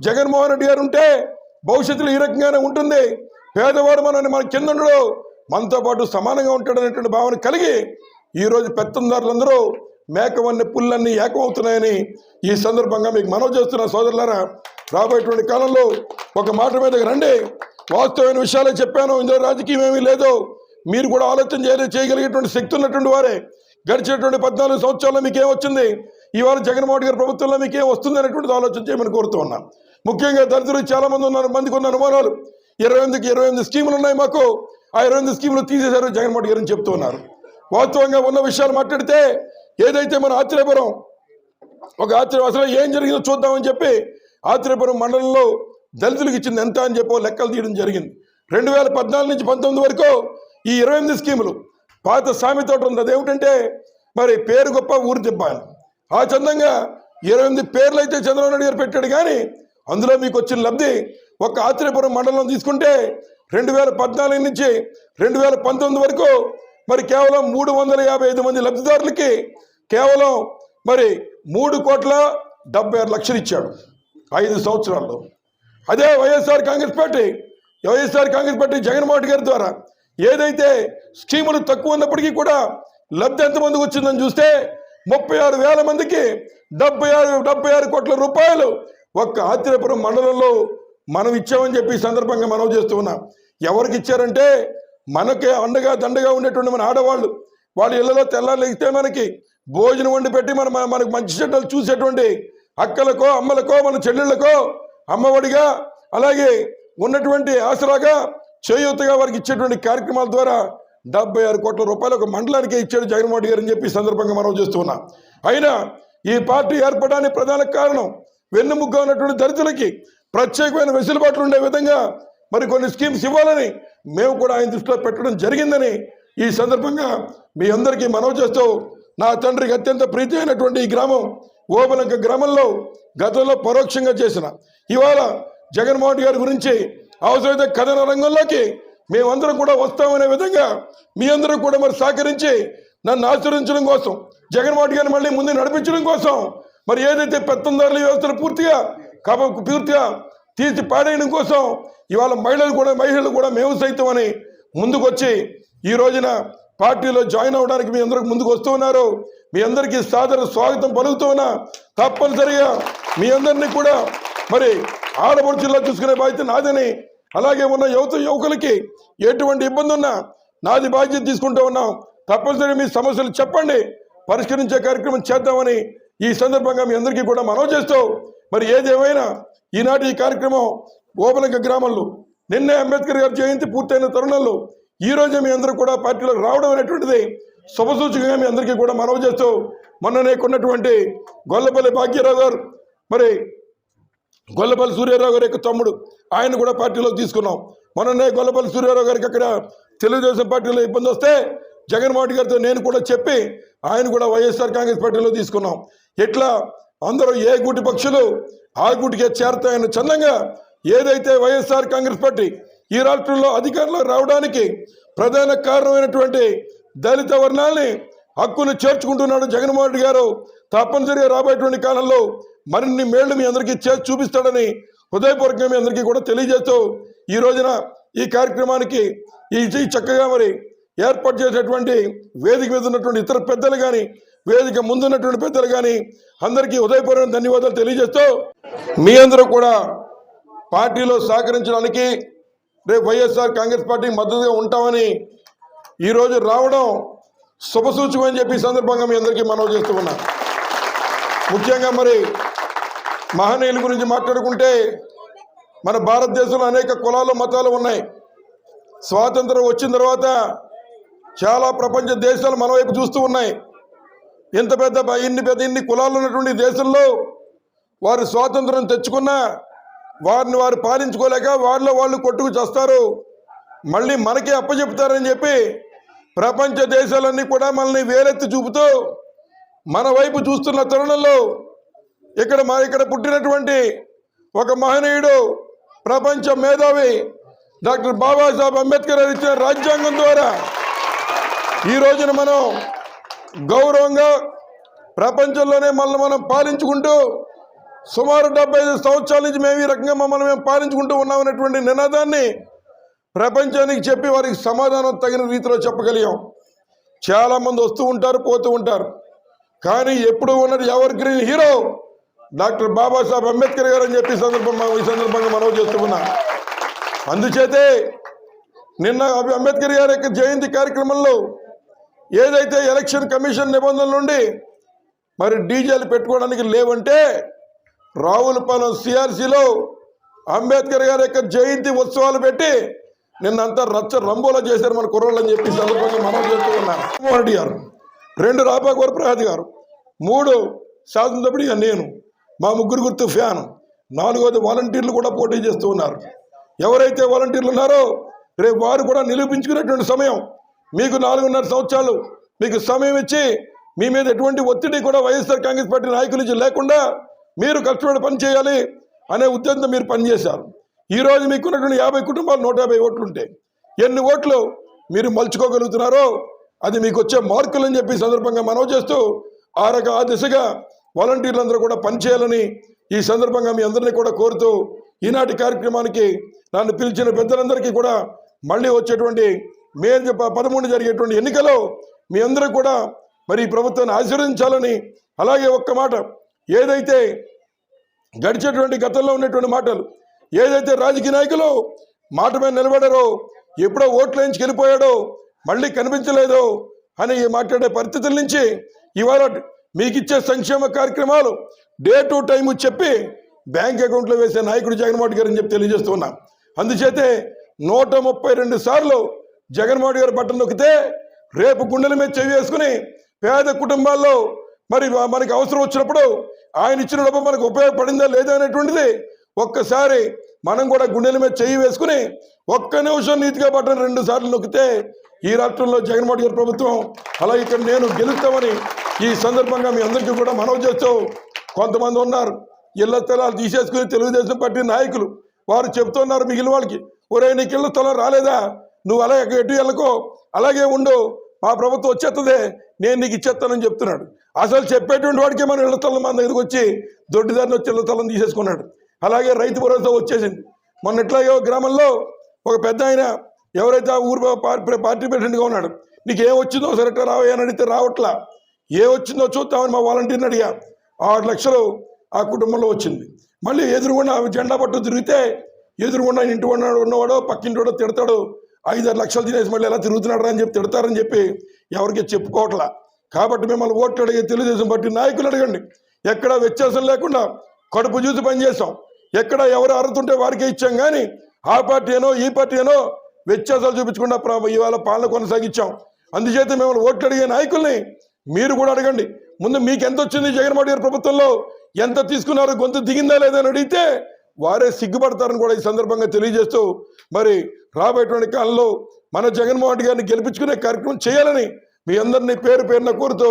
జగన్మోహన్ రెడ్డి గారు ఉంటే భవిష్యత్తులో ఈ రకంగానే ఉంటుంది. పేదవాడు మనని మన కింద ఉండడు. మనతో పాటు సమానంగా ఉంటాడనేటువంటి భావన కలిగి ఈరోజు పెత్తందారులందరూ మేకవన్నీ పుల్లన్నీ ఏకమవుతున్నాయని ఈ సందర్భంగా మీకు మనవి చేస్తున్న సోదరులారా రాబోయేటువంటి కాలంలో ఒక మాట మీదకి రండి. వాస్తవమైన విషయాలే చెప్పాను. ఇందులో రాజకీయం ఏమీ లేదు. మీరు కూడా ఆలోచన చేయలే చేయగలిగేటువంటి శక్తి ఉన్నటువంటి వారే. గడిచేటువంటి పద్నాలుగు సంవత్సరాల్లో మీకేం వచ్చింది? ఇవాళ జగన్మోహన్ గారి ప్రభుత్వంలో మీకేం వస్తుంది అనేటువంటిది ఆలోచన చేయమని కోరుతూ ఉన్నాను ముఖ్యంగా దళితులు చాలా మంది ఉన్నారు మందికి ఉన్న అనుమానాలు. ఇరవై ఎనిమిదికి ఇరవై ఎనిమిది స్కీములు ఉన్నాయి మాకు. ఆ ఇరవై ఎనిమిది స్కీములు తీసేశారు జగన్మోహన్ గారు అని చెప్తున్నారు. వాస్తవంగా ఉన్న విషయాలు మాట్లాడితే ఏదైతే మన ఆశ్చర్యపురం ఒక ఆశ్చర్యం అసలు ఏం జరిగిందో చూద్దామని చెప్పి ఆశ్చర్యపురం మండలంలో దళితులకు ఇచ్చింది ఎంత అని చెప్పో లెక్కలు తీయడం జరిగింది. రెండు వేల పద్నాలుగు నుంచి పంతొమ్మిది వరకు ఈ ఇరవై ఎనిమిది స్కీములు పాత సామెతోట ఉంది. అదేమిటంటే మరి పేరు గొప్ప ఊరు దెబ్బ ఆ చందంగా ఇరవై ఎనిమిది పేర్లు అయితే చంద్రబాబు నాయుడు గారు పెట్టాడు కానీ అందులో మీకు వచ్చిన లబ్ధి ఒక ఆత్రేయపురం మండలం తీసుకుంటే రెండు వేల పద్నాలుగు నుంచి రెండు వేల పంతొమ్మిది వరకు మరి కేవలం మూడు వందల యాభై ఐదు మంది లబ్ధిదారులకి కేవలం మరి మూడు కోట్ల డెబ్బై ఆరు లక్షలు ఇచ్చాడు ఐదు సంవత్సరాల్లో. అదే వైఎస్ఆర్ కాంగ్రెస్ పార్టీ వైఎస్ఆర్ కాంగ్రెస్ పార్టీ జగన్మోహన్ రెడ్డి గారి ద్వారా ఏదైతే స్కీములు తక్కువ ఉన్నప్పటికీ కూడా లబ్ధి ఎంతమందికి వచ్చిందని చూస్తే ముప్పై ఆరు వేల మందికి డెబ్బై ఆరు డెబ్బై ఆరు కోట్ల రూపాయలు ఒక్క ఆత్రేయపురం మండలంలో మనం ఇచ్చామని చెప్పి సందర్భంగా మనం చేస్తూ ఉన్నాం. ఎవరికి ఇచ్చారంటే మనకే అండగా దండగా ఉండేటువంటి మన ఆడవాళ్ళు. వాళ్ళ ఇళ్ళలో తెల్లారితే మనకి భోజనం వండి పెట్టి మన మనకు మంచి చెడ్డలు చూసేటువంటి అక్కలకో అమ్మలకో మన చెల్లెళ్ళకో అమ్మఒడిగా అలాగే ఉన్నటువంటి ఆసరాగా చేయూతగా వారికి ఇచ్చేటువంటి కార్యక్రమాల ద్వారా డెబ్బై ఆరు కోట్ల రూపాయలు ఒక మండలానికే ఇచ్చాడు జగన్మోహన్ గారు అని చెప్పి సందర్భంగా మనం చేస్తున్నాం అయినా ఈ పార్టీ ఏర్పడడానికి ప్రధాన కారణం వెన్నుముగ్గా ఉన్నటువంటి దళితులకి ప్రత్యేకమైన వెసులుబాట్లు ఉండే విధంగా మరి కొన్ని స్కీమ్స్ ఇవ్వాలని మేము కూడా ఆయన దృష్టిలో పెట్టడం జరిగిందని ఈ సందర్భంగా మీ అందరికీ మనవి చేస్తూ నా తండ్రికి అత్యంత ప్రీతి అయినటువంటి ఈ గ్రామం ఓబలంక గ్రామంలో గతంలో పరోక్షంగా చేసిన ఇవాళ జగన్మోహన్ గారి గురించి అవసరమైతే కథన రంగంలోకి మేమందరం కూడా వస్తామనే విధంగా మీ అందరూ కూడా మరి సహకరించి నన్ను ఆచరించడం కోసం జగన్మోహన్ గారిని మళ్ళీ ముందు నడిపించడం కోసం మరి ఏదైతే పెత్తందారుల వ్యవస్థను పూర్తిగా కాబట్టి పూర్తిగా తీర్చి పాడేయడం కోసం ఇవాళ మహిళలు కూడా మహిళలు కూడా మేము సైతం అని ముందుకొచ్చి ఈ రోజున పార్టీలో జాయిన్ అవ్వడానికి మీ అందరికి ముందుకు వస్తూ ఉన్నారు. మీ అందరికీ సాదర స్వాగతం పలుకుతూ ఉన్నా తప్పనిసరిగా మీ అందరినీ కూడా మరి ఆడపడుచుల్లో చూసుకునే బాధ్యత నాదని అలాగే ఉన్న యువత యువకులకి ఎటువంటి ఇబ్బంది ఉన్నా నాది బాధ్యత తీసుకుంటూ ఉన్నాం. తప్పనిసరిగా మీ సమస్యలు చెప్పండి పరిష్కరించే కార్యక్రమం చేద్దామని ఈ సందర్భంగా మీ అందరికీ కూడా మనవి చేస్తూ మరి ఏదేమైనా ఈనాటి ఈ కార్యక్రమం ఓపలంక గ్రామంలో నిన్నే అంబేద్కర్ గారి జయంతి పూర్తయిన తరుణంలో ఈ రోజే మీ అందరూ కూడా పార్టీలోకి రావడం అనేటువంటిది శుభసూచకంగా మీ అందరికీ కూడా మనవి చేస్తూ మొన్ననే కొన్నటువంటి గొల్లపల్లి భాగ్యరావు గారు మరి గొల్లపల్లి సూర్యారావు గారి యొక్క తమ్ముడు ఆయన కూడా పార్టీలోకి తీసుకున్నాం. మొన్ననే గొల్లపల్లి సూర్యారావు గారికి అక్కడ తెలుగుదేశం పార్టీలో ఇబ్బంది వస్తే జగన్మోహన్ గారితో నేను కూడా చెప్పి ఆయన కూడా వైఎస్ఆర్ కాంగ్రెస్ పార్టీలో తీసుకున్నాం. ఇట్లా అందరూ ఏ గుటి పక్షులు ఆ గుటికే చేరతాయని చందంగా ఏదైతే వైఎస్ఆర్ కాంగ్రెస్ పార్టీ ఈ రాష్ట్రంలో అధికారంలో రావడానికి ప్రధాన కారణమైనటువంటి దళిత వర్ణాల్ని హక్కును చేర్చుకుంటున్నాడు జగన్మోహన్ రెడ్డి గారు. తప్పనిసరిగా రాబోయేటువంటి కాలంలో మరిన్ని మేళ్ళు మీ అందరికీ చేసి చూపిస్తాడని హృదయపూర్వకంగా మీ అందరికీ కూడా తెలియజేస్తూ ఈ రోజున ఈ కార్యక్రమానికి ఈ ఈ చక్కగా మరి ఏర్పాటు చేసేటువంటి వేదిక మీద ఉన్నటువంటి ఇతర పెద్దలు కానీ వేదిక ముందున్నటువంటి పెద్దలు కానీ అందరికీ ఉదయపూర్వక ధన్యవాదాలు తెలియజేస్తూ మీ అందరూ కూడా పార్టీలో సహకరించడానికి రేపు వైఎస్ఆర్ కాంగ్రెస్ పార్టీ మద్దతుగా ఉంటామని ఈరోజు రావడం శుభసూచకం అని చెప్పి సందర్భంగా మీ అందరికీ మనవి చేస్తూ ఉన్నా. ముఖ్యంగా మరి మహనీయుల గురించి మాట్లాడుకుంటే మన భారతదేశంలో అనేక కులాలు మతాలు ఉన్నాయి. స్వాతంత్రం వచ్చిన తర్వాత చాలా ప్రపంచ దేశాలు మన వైపు చూస్తూ ఉన్నాయి. ఇంత పెద్ద ఇన్ని పెద్ద ఇన్ని కులాలు ఉన్నటువంటి దేశంలో వారు స్వాతంత్రం తెచ్చుకున్నా వారిని వారు పాలించుకోలేక వారిలో వాళ్ళు కొట్టుకు చేస్తారు. మళ్ళీ మనకే అప్పచెప్తారని చెప్పి ప్రపంచ దేశాలన్నీ కూడా మనల్ని వేలెత్తి చూపుతూ మన వైపు చూస్తున్న తరుణంలో ఇక్కడ మా ఇక్కడ పుట్టినటువంటి ఒక మహనీయుడు ప్రపంచ మేధావి డాక్టర్ బాబాసాహెబ్ అంబేద్కర్ గారు ఇచ్చిన రాజ్యాంగం ద్వారా ఈ రోజున మనం గౌరవంగా ప్రపంచంలోనే మనల్ని మనం పాలించుకుంటూ సుమారు డెబ్బై ఐదు సంవత్సరాల నుంచి మేము ఈ రకంగా మమ్మల్ని మేము పాలించుకుంటూ ఉన్నామనేటువంటి నినాదాన్ని ప్రపంచానికి చెప్పి వారికి సమాధానం తగిన రీతిలో చెప్పగలిగాం. చాలామంది వస్తూ ఉంటారు పోతూ ఉంటారు. కానీ ఎప్పుడు ఉన్నది evergreen hero doctor Babasaheb Ambedkar గారు అని చెప్పి సందర్భంగా ఈ సందర్భంగా మనవి చేస్తున్నా అందుచేతే నిన్న అంబేద్కర్ గారి యొక్క జయంతి కార్యక్రమంలో ఏదైతే ఎలక్షన్ కమిషన్ నిబంధనల నుండి మరి డీజేలు పెట్టుకోవడానికి లేవంటే రావులపాలెం సిఆర్సీలో అంబేద్కర్ గారి యొక్క జయంతి ఉత్సవాలు పెట్టి నిన్నంతా రచ్చ రంబోలా చేశారు మన కుర్రోళ్ళని చెప్పి సందర్భంగా మనం చేస్తూ ఉన్నాం జగన్మోహన్ రెడ్డి గారు రెండు రాపాక ప్రసాద్ గారు మూడు శాసనసభ్యుడిగా నేను మా ముగ్గురు గుర్తు ఫ్యాన్ నాలుగోది వాలంటీర్లు కూడా పోటీ చేస్తూ ఉన్నారు. ఎవరైతే వాలంటీర్లు ఉన్నారో రేపు వారు కూడా నిరూపించుకునేటువంటి సమయం మీకు నాలుగున్నర సంవత్సరాలు మీకు సమయం ఇచ్చి మీ మీద ఎటువంటి ఒత్తిడి కూడా వైఎస్ఆర్ కాంగ్రెస్ పార్టీ నాయకుల నుంచి లేకుండా మీరు కష్టపడి పని చేయాలి అనే ఉద్దేశంతో మీరు పనిచేశారు ఈరోజు మీకున్నటువంటి మీకు యాభై కుటుంబాలు నూట యాభై ఓట్లుంటాయి ఎన్ని ఓట్లు మీరు మలుచుకోగలుగుతున్నారో అది మీకు వచ్చే మార్కులు అని చెప్పి సందర్భంగా మనవి చేస్తూ ఆ రక ఆ దిశగా వాలంటీర్లందరూ కూడా పనిచేయాలని ఈ సందర్భంగా మీ అందరినీ కూడా కోరుతూ ఈనాటి కార్యక్రమానికి నన్ను పిలిచిన పెద్దలందరికీ కూడా మళ్ళీ వచ్చేటువంటి మే పదమూడు జరిగేటువంటి ఎన్నికలో మీ అందరూ కూడా మరి ప్రభుత్వాన్ని ఆశీర్వదించాలని అలాగే ఒక్క మాట ఏదైతే గడిచేటువంటి గతంలో ఉన్నటువంటి మాటలు ఏదైతే రాజకీయ నాయకులు మాట మీద నిలబడారో ఎప్పుడో ఓట్లు వేయించి వెళ్ళిపోయాడో మళ్ళీ కనిపించలేదో అని మాట్లాడే పరిస్థితుల నుంచి ఇవాళ మీకు ఇచ్చే సంక్షేమ కార్యక్రమాలు డే టు టైం చెప్పి బ్యాంక్ అకౌంట్లో వేసే నాయకుడు జగన్మోహన్ గారు అని చెప్పి తెలియజేస్తున్నాం అందుచేతే నూట ముప్పై రెండు సార్లు జగన్మోహన్ గారు బట్టలు నొక్కితే రేపు గుండెల మీద చెవి వేసుకుని పేద కుటుంబాల్లో మరి మనకి అవసరం వచ్చినప్పుడు ఆయన ఇచ్చిన డబ్బు మనకు ఉపయోగపడిందా లేదా అనేటువంటిది ఒక్కసారి మనం కూడా గుండెల మీద చెయ్యి వేసుకుని ఒక్క నిమిషం నీతిగా పట్టని రెండు సార్లు నొక్కితే ఈ రాష్ట్రంలో జగన్మోహన్ గారి ప్రభుత్వం అలా ఇక్కడ నేను గెలుస్తామని ఈ సందర్భంగా మీ అందరికీ కూడా మనవి చేస్తూ కొంతమంది ఉన్నారు. ఇళ్ళ స్థలాలు తీసేసుకుని తెలుగుదేశం పార్టీ నాయకులు వారు చెప్తున్నారు మిగిలిన వాళ్ళకి ఒరే నీకు ఇళ్ళ స్థలం రాలేదా? నువ్వు అలాగే ఎటు వెళ్ళకో అలాగే ఉండు. మా ప్రభుత్వం వచ్చేస్తుంది నేను నీకు ఇచ్చేస్తానని చెప్తున్నాడు. అసలు చెప్పేటువంటి వాడికి మన ఇళ్ళ స్థలం మన దగ్గరికి వచ్చి దొడ్డిదారిని వచ్చి ఇళ్ళతలం తీసేసుకున్నాడు. అలాగే రైతు భరోసా వచ్చేసింది. మొన్న ఎట్లాగో గ్రామంలో ఒక పెద్ద ఆయన ఎవరైతే ఆ ఊరు పార్టీ ప్రెసిడెంట్గా ఉన్నాడు. నీకు ఏం వచ్చిందో సరే రావయ్యా అని అడిగితే రావట్లా. ఏ వచ్చిందో చూద్దామని మా వాలంటీర్ని అడిగా. ఆరు లక్షలు ఆ కుటుంబంలో వచ్చింది. మళ్ళీ ఎదురుగుండా జెండా పట్టు తిరిగితే ఎదురుగుండా ఇంటి ఉన్నవాడో పక్కింటి వాడో తిడతాడు. ఐదారు లక్షలు తినేసి మళ్ళీ ఎలా తిరుగుతున్నాడు అని చెప్పి తిడతారని చెప్పి ఎవరికి చెప్పుకోవట్లా. కాబట్టి మిమ్మల్ని ఓట్లు అడిగే తెలుగుదేశం పార్టీ నాయకులు అడగండి. ఎక్కడ వ్యత్యాసం లేకుండా కడుపు చూసి పనిచేస్తాం ఎక్కడ ఎవరు అరుతుంటే వారికే ఇచ్చాం కానీ ఆ పార్టీ అనో ఈ పార్టీ అనో వ్యత్యాసాలు చూపించకుండా ఇవాళ పాలన కొనసాగించాం. అందుచేత మిమ్మల్ని ఓట్లు అడిగే నాయకుల్ని మీరు కూడా అడగండి. ముందు మీకు ఎంత వచ్చింది జగన్మోహన్ గారి ప్రభుత్వంలో? ఎంత తీసుకున్నారు? గొంతు దిగిందా లేదని అడిగితే వారే సిగ్గుపడతారని కూడా ఈ సందర్భంగా తెలియజేస్తూ మరి రాబోయేటువంటి కాలంలో మన జగన్మోహన్ గారిని గెలిపించుకునే కార్యక్రమం చేయాలని మీ అందరినీ పేరు పేరున కోరుతూ